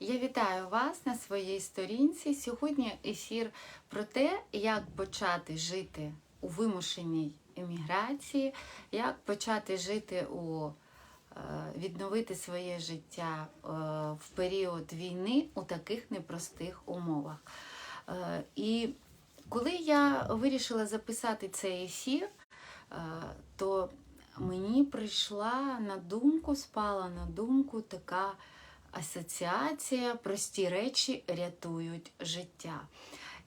Я вітаю вас на своїй сторінці. Сьогодні ефір про те, як почати жити у вимушеній еміграції, як почати жити у е, відновити своє життя е, в період війни у таких непростих умовах. Е, І коли я вирішила записати цей ефір, то мені прийшла на думку, спала на думку така асоціація прості речі рятують життя.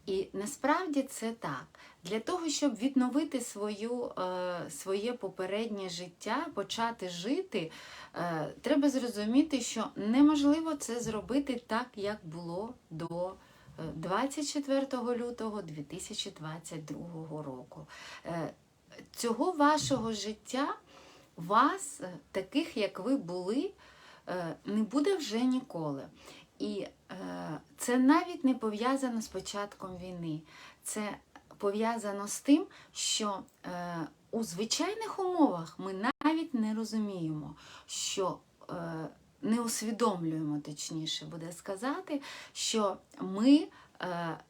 І насправді це так. Для того, щоб відновити свою, е, своє попереднє життя, почати жити, е, треба зрозуміти, що неможливо це зробити так, як було до е, 24 лютого 2022 року. Е, Цього вашого життя, вас, е, таких як ви були, е, не буде вже ніколи. І е, це навіть не пов'язано з початком війни. Це пов'язано з тим, що е, у звичайних умовах ми навіть не розуміємо, що е, не усвідомлюємо, точніше буде сказати, що ми е,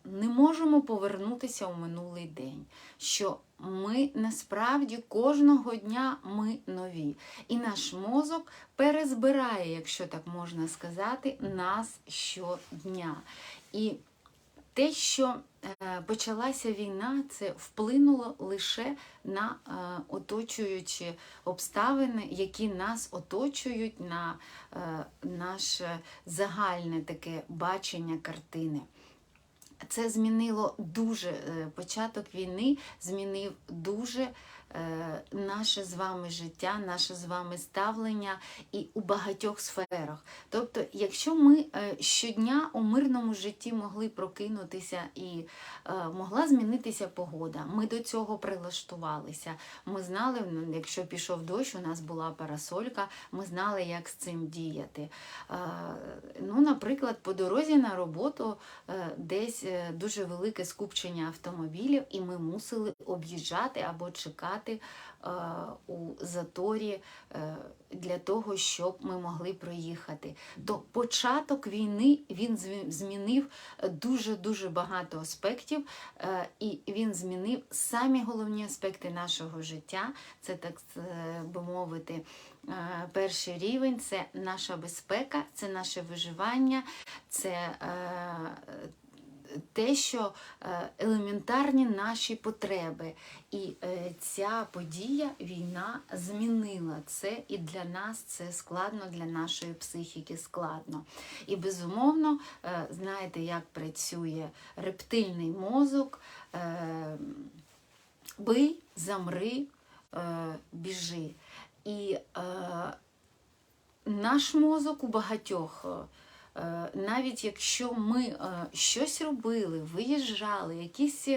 не можемо повернутися у минулий день. що ми насправді кожного дня ми нові. І наш мозок перезбирає, якщо так можна сказати, нас щодня. І те, що е, почалася війна, це вплинуло лише на е, оточуючі обставини, які нас оточують, на е, наше загальне таке бачення картини. Це змінило дуже е, початок війни, змінив дуже наше з вами життя, наше з вами ставлення і у багатьох сферах. Тобто, якщо ми е, щодня у мирному житті могли прокинутися і е, могла змінитися погода, ми до цього прилаштувалися. Ми знали, ну, якщо пішов дощ, у нас була парасолька, ми знали, як з цим діяти. Е, Ну, наприклад, по дорозі на роботу е, десь е, дуже велике скупчення автомобілів, і ми мусили об'їжджати або чекати е, у заторі е, для того, щоб ми могли проїхати. То початок війни він змінив дуже-дуже багато аспектів, е, і він змінив самі головні аспекти нашого життя. Це так би мовити. Перший рівень це наша безпека, це наше виживання, це те, що е, елементарні наші потреби. І е, ця подія, війна, змінила це, і для нас це складно, для нашої психіки складно. І безумовно, е, знаєте, як працює рептильний мозок. Бий, замри, біжи. І наш мозок у багатьох, навіть якщо ми е, щось робили, виїжджали, якісь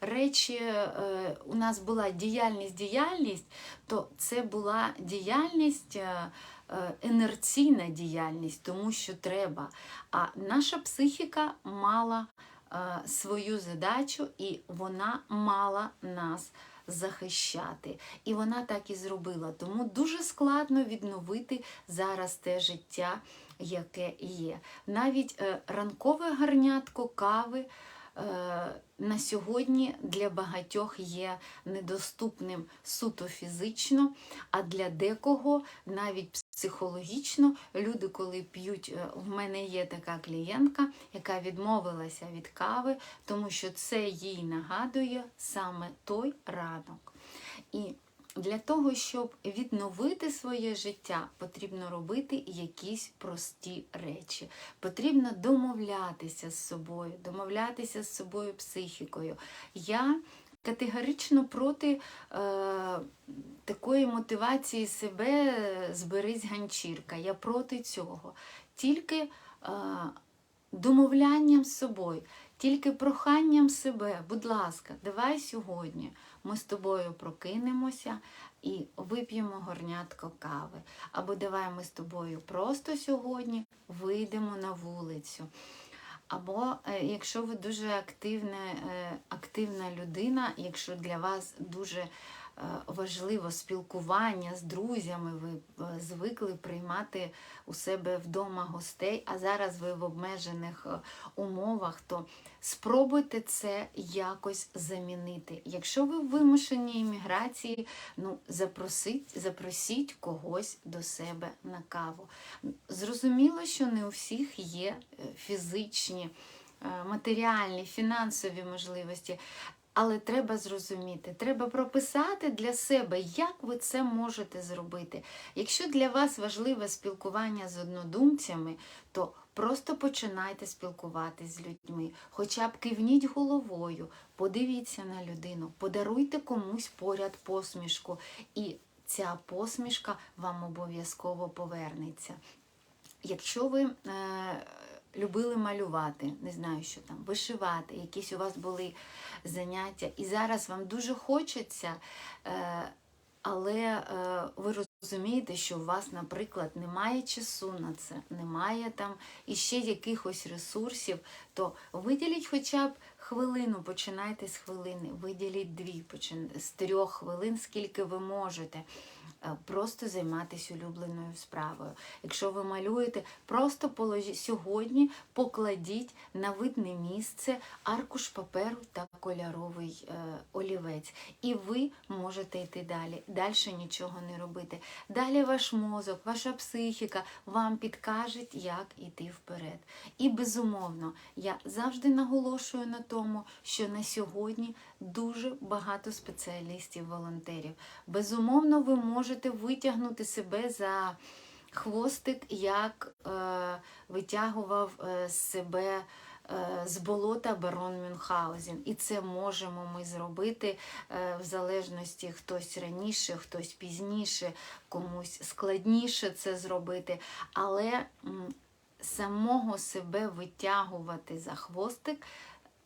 речі, е, у нас була діяльність, діяльність, то це була діяльність. е, е, Інерційна діяльність, тому що треба. А наша психіка мала е, свою задачу, і вона мала нас захищати. І вона так і зробила. Тому дуже складно відновити зараз те життя, яке є. Навіть е, ранкове гарнятко кави. е, На сьогодні для багатьох є недоступним суто фізично, а для декого навіть психологічно люди, коли п'ють, е, в мене є така клієнтка, яка відмовилася від кави, тому що це їй нагадує саме той ранок. І для того, щоб відновити своє життя, потрібно робити якісь прості речі. Потрібно домовлятися з собою, домовлятися з собою психікою. Я категорично проти е, такої мотивації себе зберись ганчірка. Я проти цього. Тільки е, домовлянням з собою, тільки проханням себе, будь ласка, давай сьогодні ми з тобою прокинемося і вип'ємо горнятко кави. Або давай ми з тобою просто сьогодні вийдемо на вулицю. Або е, якщо ви дуже активна, е, активна людина, якщо для вас дуже важливо спілкування з друзями. Ви е, звикли приймати у себе вдома гостей, а зараз ви в обмежених е, умовах, то спробуйте це якось замінити. Якщо ви в вимушеній імміграції, ну запросіть, запросіть когось до себе на каву. Зрозуміло, що не у всіх є е, фізичні, е, матеріальні, фінансові можливості. Але треба зрозуміти, треба прописати для себе, як ви це можете зробити. Якщо для вас важливе спілкування з однодумцями, то просто починайте спілкуватись з людьми. Хоча б кивніть головою, подивіться на людину, подаруйте комусь поряд посмішку, і ця посмішка вам обов'язково повернеться. Якщо ви е, любили малювати, не знаю, що там, вишивати, якісь у вас були заняття, і зараз вам дуже хочеться, е, але е, ви розумієте, що у вас, наприклад, немає часу на це, немає там іще якихось ресурсів, то виділіть хоча б хвилину, починайте з хвилини, виділіть дві, з трьох хвилин, скільки ви можете. Е, Просто займатися улюбленою справою. Якщо ви малюєте, просто положіть сьогодні, покладіть на видне місце аркуш паперу та кольоровий е, олівець. І ви можете йти далі. Далі нічого не робити. Далі ваш мозок, ваша психіка вам підкажуть, як іти вперед. І безумовно, я завжди наголошую на тому, що на сьогодні дуже багато спеціалістів-волонтерів. Безумовно, ви можете витягнути себе за хвостик, як е, витягував е, себе е, з болота барон Мюнхгаузен. І це можемо ми зробити е, в залежності хтось раніше, хтось пізніше, комусь складніше це зробити. Але самого себе витягувати за хвостик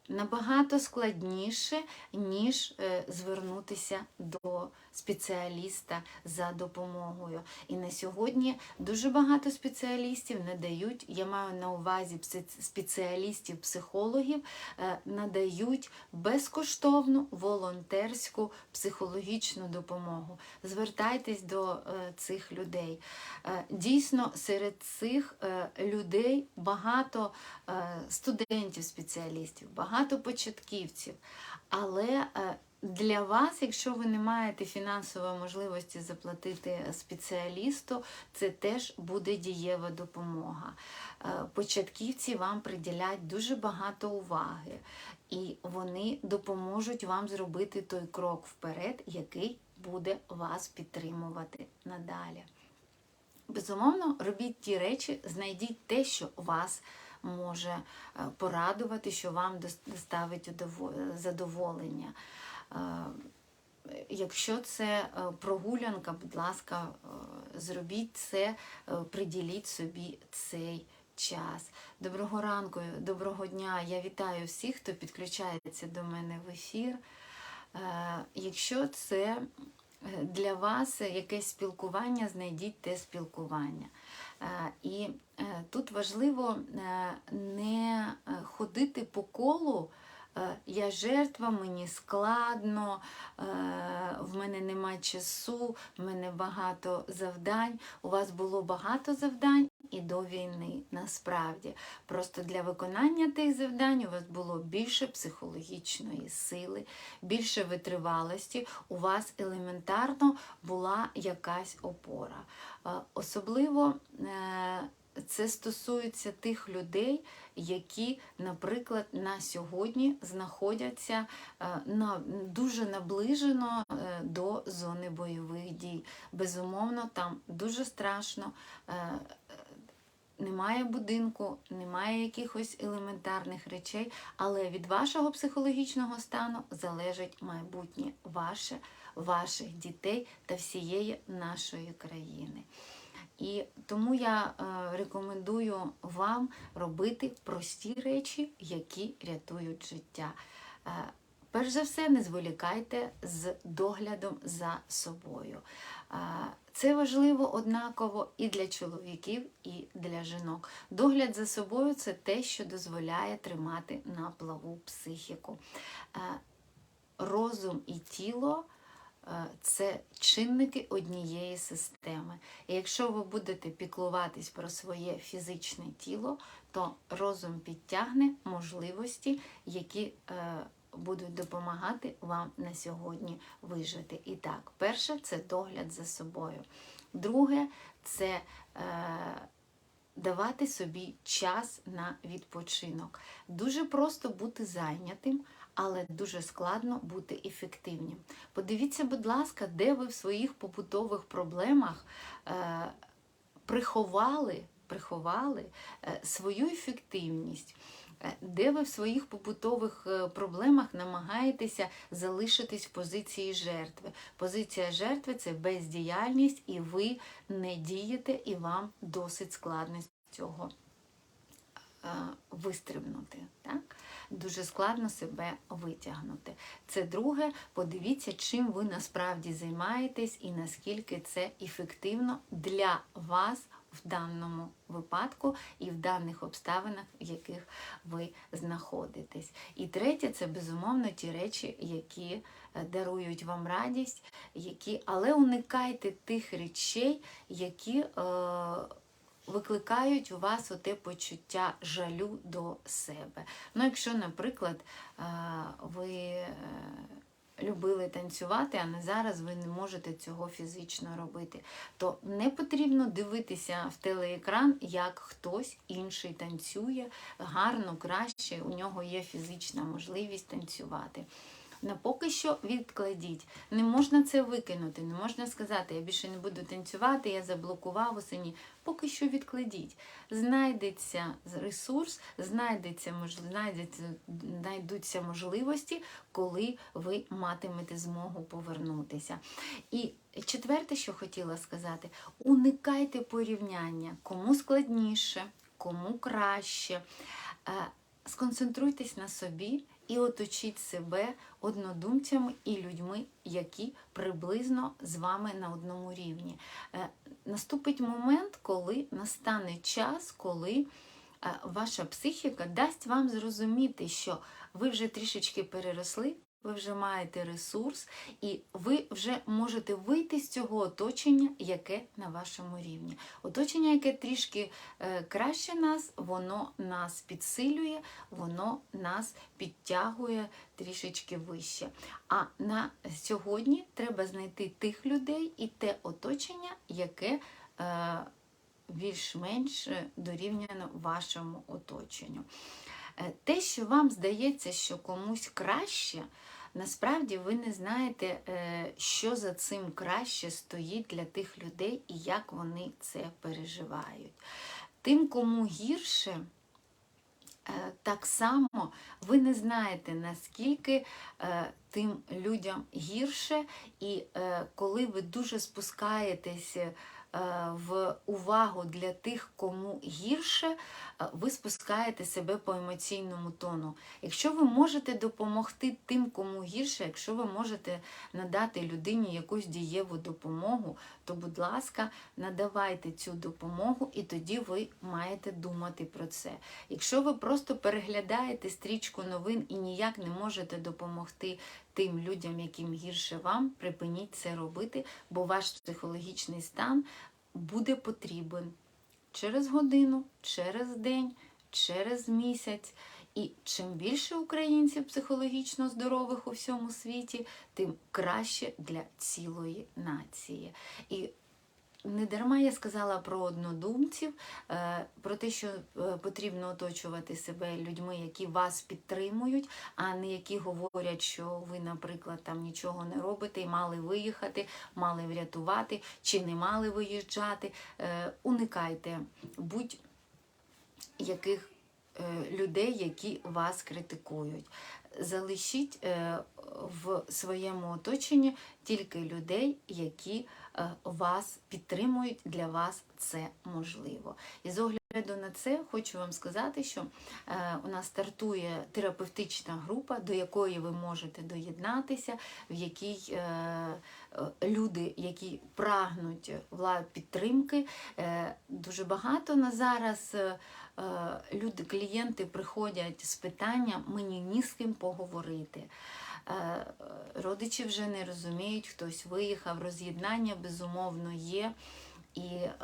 набагато складніше, ніж звернутися до спеціаліста за допомогою. І на сьогодні дуже багато спеціалістів надають, я маю на увазі спеціалістів, психологів, е, надають безкоштовну волонтерську психологічну допомогу. Звертайтесь до е, цих людей. Е, Дійсно, серед цих людей багато студентів-спеціалістів, багато початківців. Але для вас, якщо ви не маєте фінансової можливості заплатити спеціалісту, це теж буде дієва допомога. Е, Початківці вам приділять дуже багато уваги, і вони допоможуть вам зробити той крок вперед, який буде вас підтримувати надалі. Безумовно, робіть ті речі, знайдіть те, що вас може е, порадувати, що вам доставить задоволення. Якщо це е, прогулянка, будь ласка, е, зробіть це, е, приділіть собі цей час. Доброго ранку, доброго дня. Я вітаю всіх, хто підключається до мене в ефір. Якщо це для вас якесь спілкування, знайдіть те спілкування. І тут важливо не ходити по колу. Е, Я жертва, мені складно, е, в мене нема часу, в мене багато завдань. У вас було багато завдань і до війни насправді. Просто для виконання тих завдань у вас було більше психологічної сили, більше витривалості, у вас елементарно була якась опора. Е, Особливо це стосується тих людей, які, наприклад, на сьогодні знаходяться е, на, дуже наближено е, до зони бойових дій. Безумовно, там дуже страшно. е, Немає будинку, немає якихось елементарних речей, але від вашого психологічного стану залежить майбутнє ваше, ваших дітей та всієї нашої країни. І тому я е, рекомендую вам робити прості речі, які рятують життя. Е, Перш за все, не зволікайте з доглядом за собою. Е, Це важливо однаково і для чоловіків, і для жінок. Догляд за собою це те, що дозволяє тримати на плаву психіку. Розум і тіло це чинники однієї системи. І якщо ви будете піклуватись про своє фізичне тіло, то розум підтягне можливості, які е, будуть допомагати вам на сьогодні вижити. І так, перше це догляд за собою. Друге це е, давати собі час на відпочинок. Дуже просто бути зайнятим, але дуже складно бути ефективним. Подивіться, будь ласка, де ви в своїх побутових проблемах е, приховали, приховали е, свою ефективність. Е, Де ви в своїх побутових е, проблемах намагаєтеся залишитись в позиції жертви? Позиція жертви це бездіяльність, і ви не дієте, і вам досить складно з цього е, вистрибнути. Так? Дуже складно себе витягнути. Це друге, подивіться, чим ви насправді займаєтесь і наскільки це ефективно для вас в даному випадку і в даних обставинах, в яких ви знаходитесь. І третє, це безумовно ті речі, які е, дарують вам радість, які, але уникайте тих речей, які. Е, викликають у вас оте почуття жалю до себе. Ну, якщо, наприклад, е, ви е, любили танцювати, а не зараз ви не можете цього фізично робити, то не потрібно дивитися в телеекран, як хтось інший танцює гарно, краще, у нього є фізична можливість танцювати. На поки що відкладіть. Не можна це викинути, не можна сказати, я більше не буду танцювати, я заблокував усе. Ні. Поки що відкладіть. Знайдеться ресурс, знайдеться, знайдеться, знайдуться можливості, коли ви матимете змогу повернутися. І четверте, що хотіла сказати, уникайте порівняння, кому складніше, кому краще. Е, Сконцентруйтесь на собі і оточіть себе однодумцями і людьми, які приблизно з вами на одному рівні. Е, Наступить момент, коли настане час, коли е, ваша психіка дасть вам зрозуміти, що ви вже трішечки переросли. Ви вже маєте ресурс, і ви вже можете вийти з цього оточення, яке на вашому рівні. Оточення, яке трішки е, краще нас, воно нас підсилює, воно нас підтягує трішечки вище. А на сьогодні треба знайти тих людей і те оточення, яке е, більш-менш дорівняно вашому оточенню. Е, Те, що вам здається, що комусь краще, насправді ви не знаєте, е, що за цим краще стоїть для тих людей і як вони це переживають. Тим, кому гірше, е, так само ви не знаєте, наскільки е, тим людям гірше, і коли ви дуже спускаєтесь в увагу для тих, кому гірше, е, ви спускаєте себе по емоційному тону. Якщо ви можете допомогти тим, кому гірше, якщо ви можете надати людині якусь дієву допомогу, то, будь ласка, надавайте цю допомогу, і тоді ви маєте думати про це. Якщо ви просто переглядаєте стрічку новин і ніяк не можете допомогти тим людям, яким гірше вам, припиніть це робити, бо ваш психологічний стан буде потрібен через годину, через день, через місяць. І чим більше українців психологічно здорових у всьому світі, тим краще для цілої нації. І не дарма я сказала про однодумців, е, про те, що е, потрібно оточувати себе людьми, які вас підтримують, а не які говорять, що ви, наприклад, там нічого не робите і мали виїхати, мали врятувати чи не мали виїжджати. Е, Уникайте будь-яких людей, які вас критикують. Залишіть в своєму оточенні тільки людей, які вас підтримують, для вас це можливо. І з огляду на це хочу вам сказати, що е, у нас стартує терапевтична група, до якої ви можете доєднатися, в якій е, е, люди, які прагнуть підтримки, е, дуже багато на зараз. е, е, Люди, клієнти приходять з питанням, мені ні з ким поговорити. Е, Родичі вже не розуміють, хтось виїхав, роз'єднання безумовно є. І е,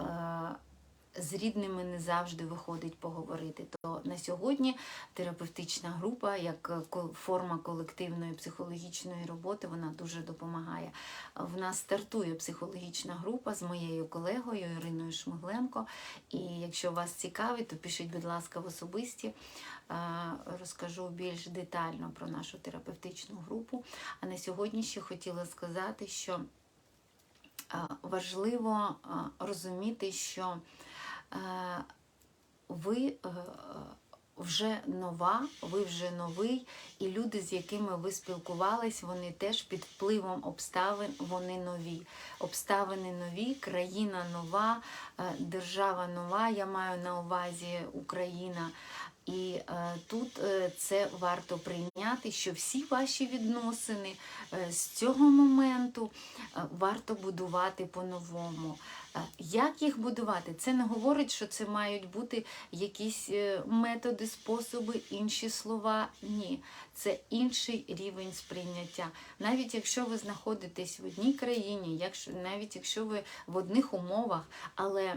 з рідними не завжди виходить поговорити. То на сьогодні терапевтична група, як е, форма колективної психологічної роботи, вона дуже допомагає. В нас стартує психологічна група з моєю колегою Іриною Шмигленко. І якщо вас цікавить, то пишіть, будь ласка, в особисті. Е, Розкажу більш детально про нашу терапевтичну групу. А на сьогодні ще хотіла сказати, що е, важливо розуміти, що ви е, вже нова, ви вже новий, і люди, з якими ви спілкувались, вони теж під впливом обставин, вони нові. Обставини нові, країна нова, е, держава нова. Я маю на увазі Україна. І е, тут е, це варто прийняти, що всі ваші відносини е, з цього моменту е, варто будувати по-новому. Як їх будувати? Це не говорить, що це мають бути якісь е, методи, способи, інші слова. Ні, це інший рівень сприйняття. Навіть якщо ви знаходитесь в одній країні, якщо навіть якщо ви в одних умовах, але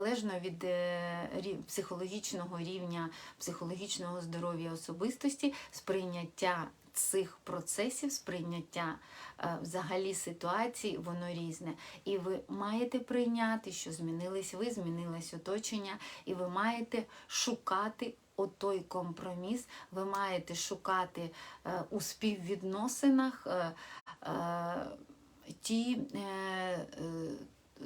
залежно від е, психологічного рівня, психологічного здоров'я особистості, сприйняття цих процесів, сприйняття е, взагалі ситуацій, воно різне. І ви маєте прийняти, що змінились ви, змінилось оточення, і ви маєте шукати отой компроміс, ви маєте шукати е, у співвідносинах е, е, ті. Е, е,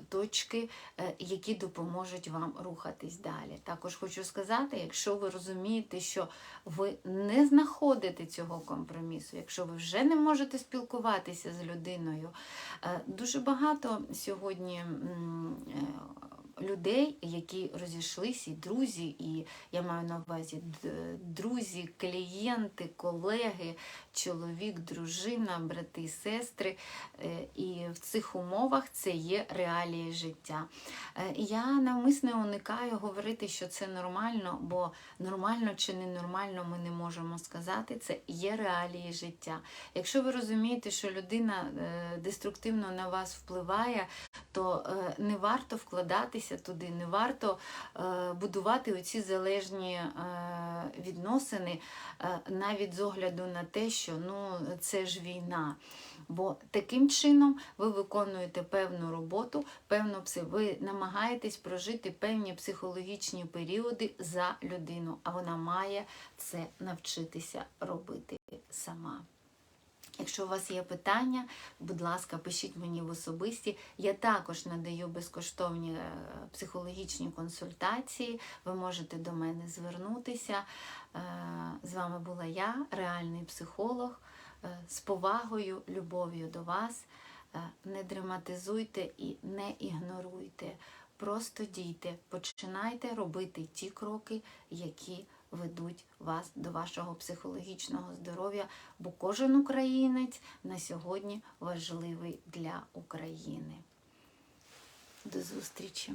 Точки, е, які допоможуть вам рухатись далі. Також хочу сказати, якщо ви розумієте, що ви не знаходите цього компромісу, якщо ви вже не можете спілкуватися з людиною, е, дуже багато сьогодні е, людей, які розійшлися, і друзі, і я маю на увазі друзі, клієнти, колеги, чоловік, дружина, брати, сестри. Е, І в цих умовах це є реалії життя. Е, Я навмисно уникаю говорити, що це нормально, бо нормально чи ненормально ми не можемо сказати. Це є реалії життя. Якщо ви розумієте, що людина е, деструктивно на вас впливає, то не варто вкладатися туди, не варто е, будувати оці залежні е, відносини, е, навіть з огляду на те, що ну, це ж війна. Бо таким чином ви виконуєте певну роботу, певну ви намагаєтесь прожити певні психологічні періоди за людину, а вона має це навчитися робити сама. Якщо у вас є питання, будь ласка, пишіть мені в особисті. Я також надаю безкоштовні е, психологічні консультації. Ви можете до мене звернутися. Е, З вами була я, реальний психолог, е, з повагою, любов'ю до вас. Не драматизуйте і не ігноруйте. Просто дійте, починайте робити ті кроки, які ведуть вас до вашого психологічного здоров'я, бо кожен українець на сьогодні важливий для України. До зустрічі!